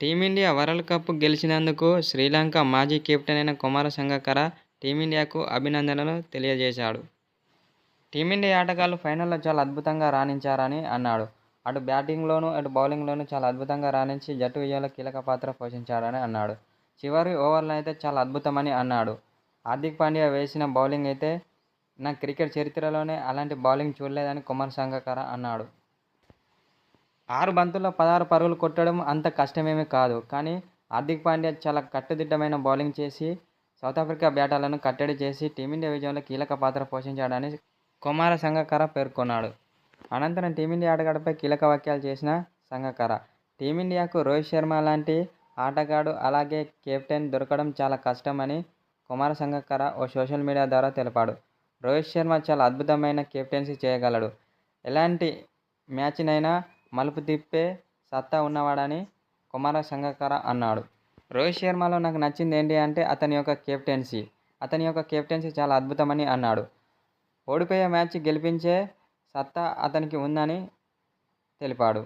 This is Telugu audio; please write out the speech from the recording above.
టీమిండియా వరల్డ్ కప్ గెలిచినందుకు శ్రీలంక మాజీ కెప్టెన్ అయిన కుమార సంగకర టీమిండియాకు అభినందనలు తెలియజేశాడు. టీమిండియా ఆటగాళ్ళు ఫైనల్లో చాలా అద్భుతంగా రాణించారని అన్నాడు. అటు బ్యాటింగ్లోనూ అటు బౌలింగ్లోనూ చాలా అద్భుతంగా రాణించి జట్టు విజయంలో కీలక పాత్ర పోషించాడని అన్నాడు. చివరి ఓవర్లు అయితే చాలా అద్భుతమని అన్నాడు. హార్దిక్ పాండ్యా వేసిన బౌలింగ్ అయితే నా క్రికెట్ చరిత్రలోనే అలాంటి బౌలింగ్ చూడలేదని కుమార్ సంగకర అన్నాడు. ఆరు బంతుల్లో పదహారు పరుగులు కొట్టడం అంత కష్టమేమీ కాదు. కానీ హార్దిక్ పాండ్యా చాలా కట్టుదిట్టమైన బౌలింగ్ చేసి సౌత్ ఆఫ్రికా బ్యాటర్లను కట్టడి చేసి టీమిండియా విజయంలో కీలక పాత్ర పోషించాడని కుమార సంగకర పేర్కొన్నాడు. అనంతరం టీమిండియా ఆటగాడిపై కీలక వ్యాఖ్యలు చేసిన సంగకర టీమిండియాకు రోహిత్ శర్మ లాంటి ఆటగాడు అలాగే కెప్టెన్ దొరకడం చాలా కష్టమని కుమార సంగకర ఓ సోషల్ మీడియా ద్వారా తెలిపాడు. రోహిత్ శర్మ చాలా అద్భుతమైన కెప్టెన్సీ చేయగలడు. ఎలాంటి మ్యాచ్నైనా మలుపు తిప్పే సత్తా ఉన్నవాడని కుమార సంగకర అన్నాడు. రోహిత్ శర్మలో నాకు నచ్చింది ఏంటి అంటే అతని యొక్క కెప్టెన్సీ. అతని యొక్క కెప్టెన్సీ చాలా అద్భుతమని అన్నాడు. ఓడిపోయే మ్యాచ్ గెలిపించే సత్తా అతనికి ఉందని తెలిపాడు.